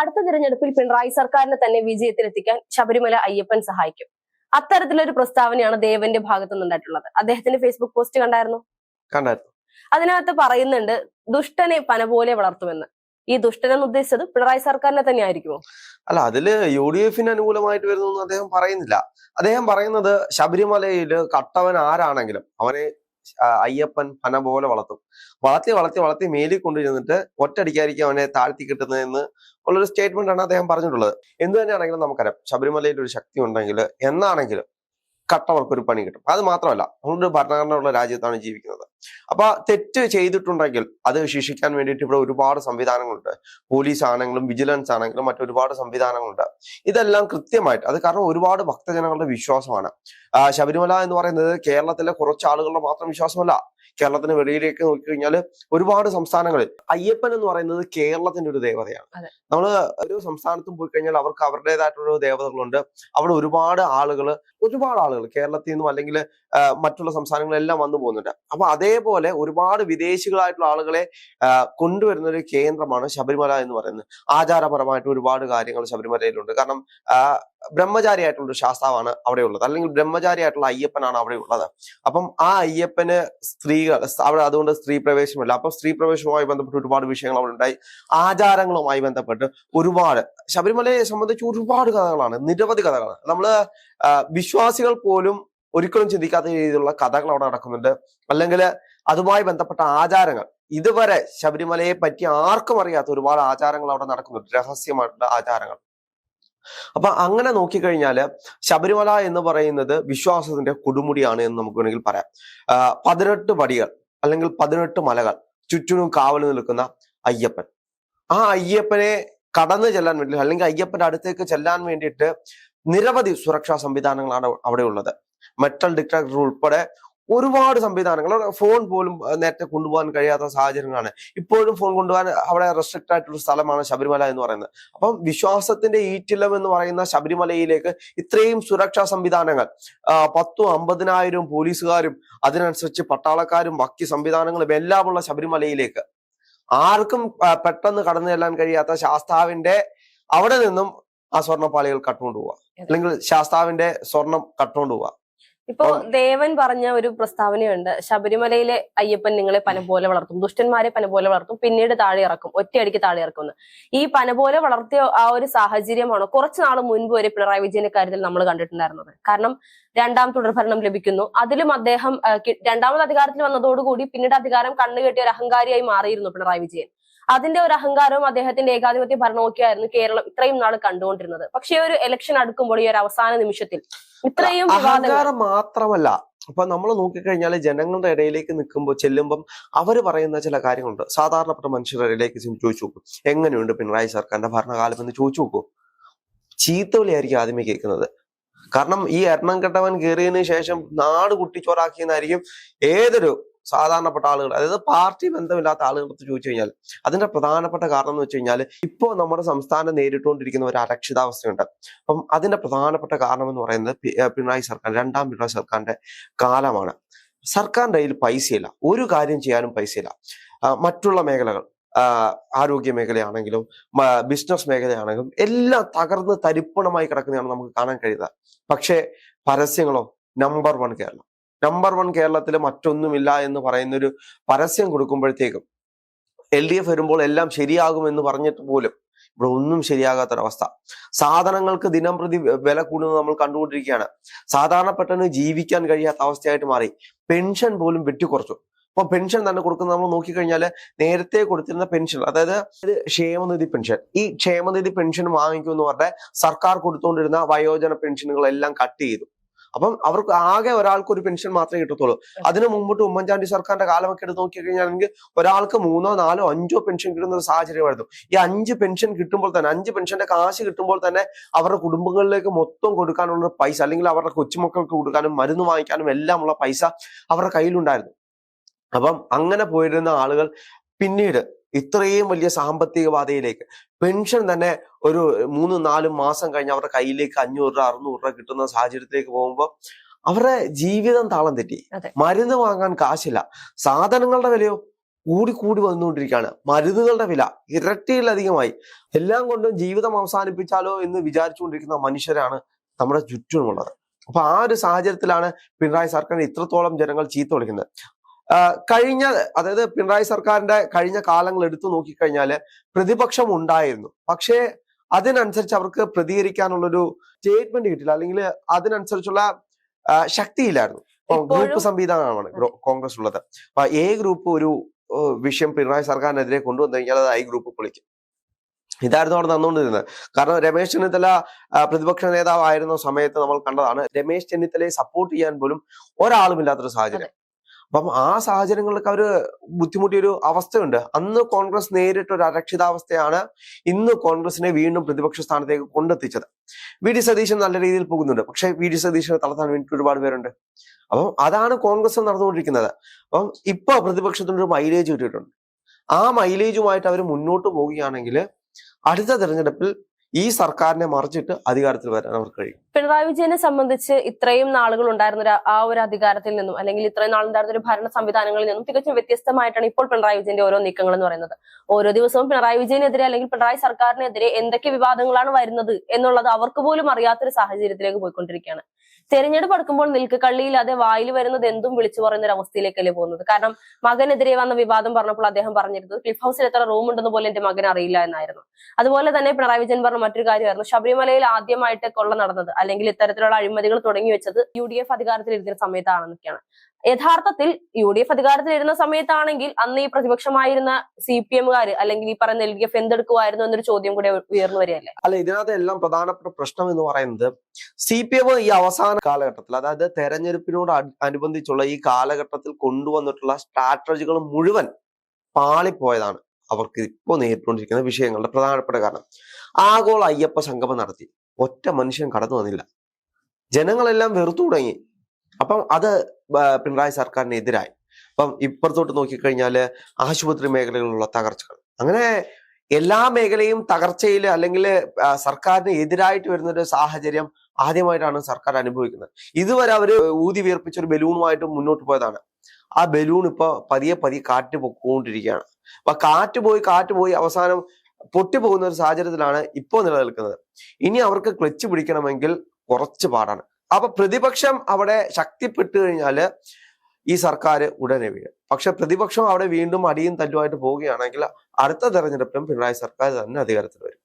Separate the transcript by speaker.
Speaker 1: അടുത്ത തിരഞ്ഞെടുപ്പിൽ പിണറായി സർക്കാരിനെ തന്നെ വിജയത്തിലെത്തിക്കാൻ ശബരിമല അയ്യപ്പൻ സഹായിക്കും. അത്തരത്തിലൊരു പ്രസ്താവനയാണ് ദേവന്റെ ഭാഗത്തു നിന്നുണ്ടായിട്ടുള്ളത്. അദ്ദേഹത്തിന്റെ ഫേസ്ബുക്ക് പോസ്റ്റ് കണ്ടായിരുന്നു?
Speaker 2: കണ്ടായിരുന്നു.
Speaker 1: അതിനകത്ത് പറയുന്നുണ്ട് ദുഷ്ടനെ പന പോലെ വളർത്തുമെന്ന്. ഈ ദുഷ്ടനെന്ന് ഉദ്ദേശിച്ചത് പിണറായി സർക്കാരിനെ തന്നെ ആയിരിക്കുമോ?
Speaker 2: അല്ല അതിൽ യു ഡി എഫിന് അനുകൂലമായിട്ട് വരുന്നൊന്നും അദ്ദേഹം പറയുന്നില്ല. അദ്ദേഹം പറയുന്നത് ശബരിമലയിൽ കട്ടവൻ ആരാണെങ്കിലും അവനെ അയ്യപ്പൻ പന പോലെ വളർത്തും. വളർത്തി വളർത്തി വളർത്തി മേലിൽ കൊണ്ടു ചെന്നിട്ട് ഒറ്റയടിക്കായിരിക്കും അവനെ താഴ്ത്തി കിട്ടുന്നതെന്ന് ഉള്ളൊരു സ്റ്റേറ്റ്മെന്റ് ആണ് അദ്ദേഹം പറഞ്ഞിട്ടുള്ളത്. എന്ത് തന്നെയാണെങ്കിലും നമുക്കറിയാം. ശബരിമലയിൽ ഒരു ശക്തി ഉണ്ടെങ്കിൽ എന്നാണെങ്കിലും കട്ടവർക്ക് ഒരു പണി കിട്ടും. അത് മാത്രമല്ല നമ്മളൊരു ഭരണഘടനയുള്ള രാജ്യത്താണ് ജീവിക്കുന്നത്. അപ്പൊ തെറ്റ് ചെയ്തിട്ടുണ്ടെങ്കിൽ അത് ശിക്ഷിക്കാൻ വേണ്ടിയിട്ട് ഇവിടെ ഒരുപാട് സംവിധാനങ്ങളുണ്ട്. പോലീസ് ആണെങ്കിലും വിജിലൻസ് ആണെങ്കിലും മറ്റൊരുപാട് സംവിധാനങ്ങളുണ്ട്. ഇതെല്ലാം കൃത്യമായിട്ട് അത് കാരണം ഒരുപാട് ഭക്തജനങ്ങളുടെ വിശ്വാസമാണ്. ശബരിമല എന്ന് പറയുന്നത് കേരളത്തിലെ കുറച്ച് ആളുകളുടെ മാത്രം വിശ്വാസമല്ല. കേരളത്തിന് വെളിയിലേക്ക് നോക്കിക്കഴിഞ്ഞാൽ ഒരുപാട് സംസ്ഥാനങ്ങളിൽ അയ്യപ്പൻ എന്ന് പറയുന്നത് കേരളത്തിന്റെ ഒരു ദേവതയാണ്.
Speaker 1: നമ്മൾ
Speaker 2: നമ്മൾ ഒരു സംസ്ഥാനത്തും പോയി കഴിഞ്ഞാൽ അവർക്ക് അവരുടേതായിട്ടുള്ള ദേവതകളുണ്ട്. അവിടെ ഒരുപാട് ആളുകൾ ഒരുപാട് ആളുകൾ കേരളത്തിൽ നിന്നും അല്ലെങ്കിൽ മറ്റുള്ള സംസ്ഥാനങ്ങളെല്ലാം വന്നു പോകുന്നുണ്ട്. അപ്പൊ അതേപോലെ ഒരുപാട് വിദേശികളായിട്ടുള്ള ആളുകളെ കൊണ്ടുവരുന്ന ഒരു കേന്ദ്രമാണ് ശബരിമല എന്ന് പറയുന്നത്. ആചാരപരമായിട്ട് ഒരുപാട് കാര്യങ്ങൾ ശബരിമലയിലുണ്ട്. കാരണം ബ്രഹ്മചാരിയായിട്ടുള്ള ഒരു ശാസ്താവാണ് അവിടെ ഉള്ളത് അല്ലെങ്കിൽ ബ്രഹ്മചാരിയായിട്ടുള്ള അയ്യപ്പനാണ് അവിടെ ഉള്ളത് അപ്പം ആ അയ്യപ്പന് സ്ത്രീകൾ അവിടെ അതുകൊണ്ട് സ്ത്രീ പ്രവേശനമില്ല. അപ്പൊ സ്ത്രീ പ്രവേശനവുമായി ബന്ധപ്പെട്ട് ഒരുപാട് വിഷയങ്ങൾ അവിടെ ഉണ്ടായി ആചാരങ്ങളുമായി ബന്ധപ്പെട്ട് ഒരുപാട്. ശബരിമലയെ സംബന്ധിച്ച് ഒരുപാട് കഥകളാണ്. നിരവധി കഥകളാണ്. നമ്മൾ വിശ്വാസികൾ പോലും ഒരിക്കലും ചിന്തിക്കാത്ത രീതിയിലുള്ള കഥകൾ അവിടെ നടക്കുന്നുണ്ട്. അല്ലെങ്കിൽ അതുമായി ബന്ധപ്പെട്ട ആചാരങ്ങൾ. ഇതുവരെ ശബരിമലയെ പറ്റി ആർക്കും അറിയാത്ത ഒരുപാട് ആചാരങ്ങൾ അവിടെ നടക്കുന്നുണ്ട്. രഹസ്യമായിട്ടുള്ള ആചാരങ്ങൾ. അപ്പൊ അങ്ങനെ നോക്കിക്കഴിഞ്ഞാൽ ശബരിമല എന്ന് പറയുന്നത് വിശ്വാസത്തിന്റെ കൊടുമുടിയാണ് എന്ന് നമുക്ക് വേണമെങ്കിൽ പറയാം. പതിനെട്ട് പടികൾ അല്ലെങ്കിൽ പതിനെട്ട് മലകൾ ചുറ്റിനും കാവൽ നിൽക്കുന്ന അയ്യപ്പൻ. ആ അയ്യപ്പനെ കടന്നു ചെല്ലാൻ വേണ്ടി അല്ലെങ്കിൽ അയ്യപ്പന്റെ അടുത്തേക്ക് ചെല്ലാൻ വേണ്ടിയിട്ട് നിരവധി സുരക്ഷാ സംവിധാനങ്ങളാണ് അവിടെ ഉള്ളത് മെറ്റൽ ഡിറ്റക്ടർ ഉൾപ്പെടെ ഒരുപാട് സംവിധാനങ്ങൾ. ഫോൺ പോലും നേരത്തെ കൊണ്ടുപോകാൻ കഴിയാത്ത സാഹചര്യങ്ങളാണ്. ഇപ്പോഴും ഫോൺ കൊണ്ടുപോകാൻ അവിടെ റെസ്ട്രിക്റ്റ് ആയിട്ടുള്ള സ്ഥലമാണ് ശബരിമല എന്ന് പറയുന്നത്. അപ്പം വിശ്വാസത്തിന്റെ ഈറ്റിലം എന്ന് പറയുന്ന ശബരിമലയിലേക്ക് ഇത്രയും സുരക്ഷാ സംവിധാനങ്ങൾ പത്തും അമ്പതിനായിരം പോലീസുകാരും അതിനനുസരിച്ച് പട്ടാളക്കാരും ബാക്കി സംവിധാനങ്ങളും എല്ലാമുള്ള ശബരിമലയിലേക്ക് ആർക്കും പെട്ടെന്ന് കടന്നു ചെല്ലാൻ കഴിയാത്ത ശാസ്താവിന്റെ അവിടെ നിന്നും ആ സ്വർണപ്പാളികൾ കട്ടുകൊണ്ട് പോവാ. അല്ലെങ്കിൽ ശാസ്താവിന്റെ സ്വർണം കട്ടുകൊണ്ട് പോവാ.
Speaker 1: ഇപ്പോ ദേവൻ പറഞ്ഞ ഒരു പ്രസ്താവനയുണ്ട്. ശബരിമലയിലെ അയ്യപ്പൻ നിങ്ങളെ പന പോലെ വളർത്തും. ദുഷ്ടന്മാരെ പന പോലെ വളർത്തും. പിന്നീട് താഴെ ഇറക്കും. ഒറ്റയടിക്ക് താഴെ ഇറക്കുന്നു ഈ പന പോലെ വളർത്തിയ ആ ഒരു സാഹചര്യമാണ്? കുറച്ചു നാൾ മുൻപ് വരെ പിണറായി വിജയന്റെ കാര്യത്തിൽ നമ്മൾ കണ്ടിട്ടുണ്ടായിരുന്നത്. കാരണം രണ്ടാം തുടർഭരണം ലഭിക്കുന്നു. അതിലും അദ്ദേഹം രണ്ടാമത് അധികാരത്തിൽ വന്നതോടുകൂടി പിന്നീട് അധികാരം കണ്ണുകെട്ടിയ ഒരു അഹങ്കാരിയായി മാറിയിരുന്നു പിണറായി വിജയൻ. അതിന്റെ ഒരു അഹങ്കാരവും അദ്ദേഹത്തിന്റെ ഏകാധിപത്യ ഭരണമൊക്കെയായിരുന്നു കേരളം ഇത്രയും നാൾ കണ്ടുകൊണ്ടിരുന്നത്. പക്ഷെ ഒരു ഇലക്ഷൻ അടുക്കുമ്പോൾ ഈ ഒരു അവസാന നിമിഷത്തിൽ ഇത്രയും
Speaker 2: അഹങ്കാരം മാത്രമല്ല അപ്പൊ നമ്മൾ നോക്കിക്കഴിഞ്ഞാൽ ജനങ്ങളുടെ ഇടയിലേക്ക് നിൽക്കുമ്പോൾ ചെല്ലുമ്പം അവർ പറയുന്ന ചില കാര്യങ്ങളുണ്ട്. സാധാരണപ്പെട്ട മനുഷ്യരുടെ ഇടയിലേക്ക് ചോദിച്ചു നോക്കും. എങ്ങനെയുണ്ട് പിണറായി സർക്കാരിന്റെ ഭരണകാലം എന്ന് ചോദിച്ചു നോക്കൂ. ചീത്തവിളിയായിരിക്കും ആദ്യമേ കേൾക്കുന്നത്. കാരണം ഈ എണ്ണം കെട്ടവൻ കയറിയതിനു ശേഷം നാട് കുട്ടിച്ചോറാക്കിയെന്നായിരിക്കും ഏതൊരു സാധാരണപ്പെട്ട ആളുകൾ അതായത് പാർട്ടി ബന്ധമില്ലാത്ത ആളുകളെടുത്ത് ചോദിച്ചു കഴിഞ്ഞാൽ അതിന്റെ പ്രധാനപ്പെട്ട കാരണം എന്ന് വെച്ച് കഴിഞ്ഞാൽ ഇപ്പോൾ നമ്മുടെ സംസ്ഥാനം നേരിട്ടുകൊണ്ടിരിക്കുന്ന ഒരു അരക്ഷിതാവസ്ഥയുണ്ട്. അപ്പം അതിന്റെ പ്രധാനപ്പെട്ട കാരണം എന്ന് പറയുന്നത് പിണറായി സർക്കാർ രണ്ടാം പിണറായി സർക്കാരിന്റെ കാലമാണ്. സർക്കാരിന്റെ കയ്യിൽ പൈസയില്ല. ഒരു കാര്യം ചെയ്യാനും പൈസയില്ല. മറ്റുള്ള മേഖലകൾ ആരോഗ്യ മേഖലയാണെങ്കിലും ബിസിനസ് മേഖലയാണെങ്കിലും എല്ലാം തകർന്ന് തരിപ്പണമായി കിടക്കുന്നതാണ് നമുക്ക് കാണാൻ കഴിയുന്നത്. പക്ഷേ പരസ്യങ്ങളോ number one Keralam. Number one കേരളത്തിൽ മറ്റൊന്നുമില്ല എന്ന് പറയുന്ന ഒരു പരസ്യം കൊടുക്കുമ്പോഴത്തേക്കും എൽ ഡി എഫ് വരുമ്പോൾ എല്ലാം ശരിയാകുമെന്ന് പറഞ്ഞിട്ട് പോലും ഇവിടെ ഒന്നും ശരിയാകാത്തൊരവസ്ഥ. സാധനങ്ങൾക്ക് ദിനം പ്രതി വില കൂടുന്നത് നമ്മൾ കണ്ടുകൊണ്ടിരിക്കുകയാണ്. സാധാരണപ്പെട്ടവന് ജീവിക്കാൻ കഴിയാത്ത അവസ്ഥയായിട്ട് മാറി. പെൻഷൻ പോലും വെട്ടിക്കുറച്ചു അപ്പൊ പെൻഷൻ തന്നെ കൊടുക്കുന്നത് നമ്മൾ നോക്കിക്കഴിഞ്ഞാൽ നേരത്തെ കൊടുത്തിരുന്ന പെൻഷൻ അതായത് ക്ഷേമനിധി പെൻഷൻ ഈ ക്ഷേമനിധി പെൻഷൻ വാങ്ങിക്കുമെന്ന് പറഞ്ഞാൽ സർക്കാർ കൊടുത്തുകൊണ്ടിരുന്ന വയോജന പെൻഷനുകളെല്ലാം കട്ട് ചെയ്തു. അപ്പം അവർക്ക് ആകെ ഒരാൾക്ക് ഒരു പെൻഷൻ മാത്രമേ കിട്ടത്തുള്ളൂ. അതിനു മുമ്പോട്ട് ഉമ്മൻചാണ്ടി സർക്കാരിന്റെ കാലമൊക്കെ എടുത്ത് നോക്കി നോക്കിക്കഴിഞ്ഞാണെങ്കിൽ ഒരാൾക്ക് മൂന്നോ നാലോ അഞ്ചോ പെൻഷൻ കിട്ടുന്ന ഒരു സാഹചര്യമായിരുന്നു ഈ അഞ്ച് പെൻഷൻ കിട്ടുമ്പോൾ തന്നെ അഞ്ച് പെൻഷന്റെ കാശ് കിട്ടുമ്പോൾ തന്നെ അവരുടെ കുടുംബങ്ങളിലേക്ക് മൊത്തം കൊടുക്കാനുള്ള പൈസ അല്ലെങ്കിൽ അവരുടെ കൊച്ചുമക്കൾക്ക് കൊടുക്കാനും മരുന്ന് വാങ്ങിക്കാനും എല്ലാമുള്ള പൈസ അവരുടെ കയ്യിലുണ്ടായിരുന്നു. അപ്പം അങ്ങനെ പോയിരുന്ന ആളുകൾ പിന്നീട് ഇത്രയും വലിയ സാമ്പത്തിക ബാധയിലേക്ക് പെൻഷൻ തന്നെ ഒരു മൂന്ന് നാല് മാസം കഴിഞ്ഞ് അവരുടെ കയ്യിലേക്ക് അഞ്ഞൂറ് രൂപ അറുന്നൂറ് രൂപ കിട്ടുന്ന സാഹചര്യത്തിലേക്ക് പോകുമ്പോൾ അവരുടെ ജീവിതം താളം തെറ്റി. മരുന്ന് വാങ്ങാൻ കാശില്ല. സാധനങ്ങളുടെ വിലയോ കൂടി കൂടി വന്നുകൊണ്ടിരിക്കുകയാണ്. മരുന്നുകളുടെ വില ഇരട്ടിയിലധികമായി. എല്ലാം കൊണ്ടും ജീവിതം അവസാനിപ്പിച്ചാലോ എന്ന് വിചാരിച്ചുകൊണ്ടിരിക്കുന്ന മനുഷ്യരാണ് നമ്മുടെ ചുറ്റുമുള്ളത്. അപ്പൊ ആ ഒരു സാഹചര്യത്തിലാണ് പിണറായി സർക്കാർ ഇത്രത്തോളം ജനങ്ങൾ ചീത്ത വിളിക്കുന്നത്. കഴിഞ്ഞ അതായത് പിണറായി സർക്കാരിന്റെ കഴിഞ്ഞ കാലങ്ങൾ എടുത്തു നോക്കിക്കഴിഞ്ഞാൽ പ്രതിപക്ഷം ഉണ്ടായിരുന്നു. പക്ഷേ അതിനനുസരിച്ച് അവർക്ക് പ്രതികരിക്കാനുള്ളൊരു സ്റ്റേറ്റ്മെന്റ് കിട്ടില്ല അല്ലെങ്കിൽ അതിനനുസരിച്ചുള്ള ശക്തിയില്ലായിരുന്നു. ഗ്രൂപ്പ് സംവിധാനമാണ് കോൺഗ്രസ് ഉള്ളത്. അപ്പൊ എ ഗ്രൂപ്പ് ഒരു വിഷയം പിണറായി സർക്കാരിനെതിരെ കൊണ്ടുവന്നു കഴിഞ്ഞാൽ അത് ഐ ഗ്രൂപ്പ് പൊളിക്കും. ഇതായിരുന്നു അവിടെ നടന്നുകൊണ്ടിരുന്നത്. കാരണം രമേശ് ചെന്നിത്തല പ്രതിപക്ഷ നേതാവായിരുന്ന സമയത്ത് നമ്മൾ കണ്ടതാണ് രമേശ് ചെന്നിത്തലയെ സപ്പോർട്ട് ചെയ്യാൻ പോലും ഒരാളുമില്ലാത്തൊരു സാഹചര്യം. അപ്പം ആ സാഹചര്യങ്ങളിലൊക്കെ അവർ ബുദ്ധിമുട്ടിയ ഒരു അവസ്ഥയുണ്ട്. അന്ന് കോൺഗ്രസ് നേരിട്ട ഒരു അരക്ഷിതാവസ്ഥയാണ് ഇന്ന് കോൺഗ്രസിനെ വീണ്ടും പ്രതിപക്ഷ സ്ഥാനത്തേക്ക് കൊണ്ടെത്തിച്ചത്. വി ഡി സതീശൻ നല്ല രീതിയിൽ പോകുന്നുണ്ട്. പക്ഷെ വി ഡി സതീശനെ തളർത്താൻ വേണ്ടി ഒരുപാട് പേരുണ്ട്. അപ്പം അതാണ് കോൺഗ്രസ് നടന്നുകൊണ്ടിരിക്കുന്നത്. അപ്പം ഇപ്പൊ പ്രതിപക്ഷത്തിനൊരു മൈലേജ് കിട്ടിയിട്ടുണ്ട്. ആ മൈലേജുമായിട്ട് അവർ മുന്നോട്ട് പോവുകയാണെങ്കിൽ അടുത്ത തെരഞ്ഞെടുപ്പിൽ ഈ സർക്കാരിനെ മറിച്ചിട്ട് അധികാരത്തിൽ വരാൻ അവർക്ക് കഴിയും.
Speaker 1: പിണറായി വിജയനെ സംബന്ധിച്ച് ഇത്രയും നാളുകൾ ഉണ്ടായിരുന്ന ആ ഒരു അധികാരത്തിൽ നിന്നും അല്ലെങ്കിൽ ഇത്രയും നാൾ ഉണ്ടായിരുന്ന ഒരു ഭരണ സംവിധാനങ്ങളിൽ നിന്നും തികച്ചും വ്യത്യസ്തമായിട്ടാണ് ഇപ്പോൾ പിണറായി വിജയന്റെ ഓരോ നീക്കങ്ങൾ എന്ന് പറയുന്നത്. ഓരോ ദിവസവും പിണറായി വിജയനെതിരെ അല്ലെങ്കിൽ പിണറായി സർക്കാരിനെതിരെ എന്തൊക്കെ വിവാദങ്ങളാണ് വരുന്നത് എന്നുള്ളത് അവർക്ക് പോലും അറിയാത്തൊരു സാഹചര്യത്തിലേക്ക് പോയിക്കൊണ്ടിരിക്കുകയാണ്. തെരഞ്ഞെടുപ്പ് അടുക്കുമ്പോൾ നിൽക്ക് കള്ളിയില്ലാതെ വായിൽ വരുന്നത് എന്തും വിളിച്ചു പറയുന്ന ഒരു അവസ്ഥയിലേക്കല്ലേ പോകുന്നത്? കാരണം മകനെതിരെ വന്ന വിവാദം പറഞ്ഞപ്പോൾ അദ്ദേഹം പറഞ്ഞിരുന്നത് ക്ലിഫ് ഹൗസിൽ എത്ര റൂം ഉണ്ടെന്ന് പോലും എന്റെ മകൻ അറിയില്ല എന്നായിരുന്നു. അതുപോലെ തന്നെ പിണറായി വിജയൻ പറഞ്ഞ മറ്റൊരു കാര്യമായിരുന്നു. ശബരിമലയിൽ ആദ്യമായിട്ട് കൊള്ള നടന്നത് അല്ലെങ്കിൽ ഇത്തരത്തിലുള്ള അഴിമതികൾ തുടങ്ങി വെച്ചത് യു ഡി എഫ് അധികാരത്തിലിരുന്ന സമയത്താണെന്നൊക്കെയാണ്. യഥാർത്ഥത്തിൽ യു ഡി എഫ് അധികാരത്തിലിരുന്ന സമയത്താണെങ്കിൽ അന്ന് ഈ പ്രതിപക്ഷമായിരുന്ന സി പി എമ്മുകാര് അല്ലെങ്കിൽ ഈ പറയുന്ന എൽ ഡി എഫ് എന്തെടുക്കുമായിരുന്നു എന്നൊരു ചോദ്യം കൂടെ ഉയർന്നു വരികയല്ലേ?
Speaker 2: അല്ല ഇതിനകത്ത് എല്ലാം പ്രധാനപ്പെട്ട പ്രശ്നം എന്ന് പറയുന്നത് സി പി എം ഈ അവസാന കാലഘട്ടത്തിൽ അതായത് തെരഞ്ഞെടുപ്പിനോട് അനുബന്ധിച്ചുള്ള ഈ കാലഘട്ടത്തിൽ കൊണ്ടുവന്നിട്ടുള്ള സ്ട്രാറ്റജികൾ മുഴുവൻ പാളിപ്പോയതാണ് അവർക്ക് ഇപ്പോൾ നേരിട്ടുകൊണ്ടിരിക്കുന്ന വിഷയങ്ങളുടെ പ്രധാനപ്പെട്ട കാരണം. ആഗോള അയ്യപ്പ സംഗമം നടത്തി. ഒറ്റ മനുഷ്യൻ കടന്നു വന്നില്ല. ജനങ്ങളെല്ലാം വെറുത്തു തുടങ്ങി. അപ്പം അത് പിണറായി സർക്കാരിനെതിരായി. അപ്പം ഇപ്പുറത്തോട്ട് നോക്കിക്കഴിഞ്ഞാൽ ആശുപത്രി മേഖലകളിലുള്ള തകർച്ചകൾ. അങ്ങനെ എല്ലാ മേഖലയും തകർച്ചയിൽ അല്ലെങ്കിൽ സർക്കാരിന് എതിരായിട്ട് വരുന്ന ഒരു സാഹചര്യം ആദ്യമായിട്ടാണ് സർക്കാർ അനുഭവിക്കുന്നത്. ഇതുവരെ അവർ ഊതി വീർപ്പിച്ച ഒരു ബലൂണുമായിട്ട് മുന്നോട്ട് പോയതാണ്. ആ ബലൂൺ ഇപ്പൊ പതിയെ പതിയെ കാറ്റ് പൊക്കോണ്ടിരിക്കുകയാണ്. അപ്പൊ കാറ്റ് പോയി കാറ്റ് പോയി അവസാനം പൊട്ടിപ്പോകുന്ന ഒരു സാഹചര്യത്തിലാണ് ഇപ്പോൾ നിലനിൽക്കുന്നത്. ഇനി അവർക്ക് ക്ലച്ച് പിടിക്കണമെങ്കിൽ കുറച്ച് പാടാണ്. അപ്പൊ പ്രതിപക്ഷം അവിടെ ശക്തിപ്പെട്ടു കഴിഞ്ഞാൽ ഈ സർക്കാർ ഉടനെ വീഴും. പക്ഷെ പ്രതിപക്ഷം അവിടെ വീണ്ടും അടിയും തല്ലുമായിട്ട് പോവുകയാണെങ്കിൽ അടുത്ത തെരഞ്ഞെടുപ്പിലും പിണറായി സർക്കാർ തന്നെ അധികാരത്തിൽ വരും.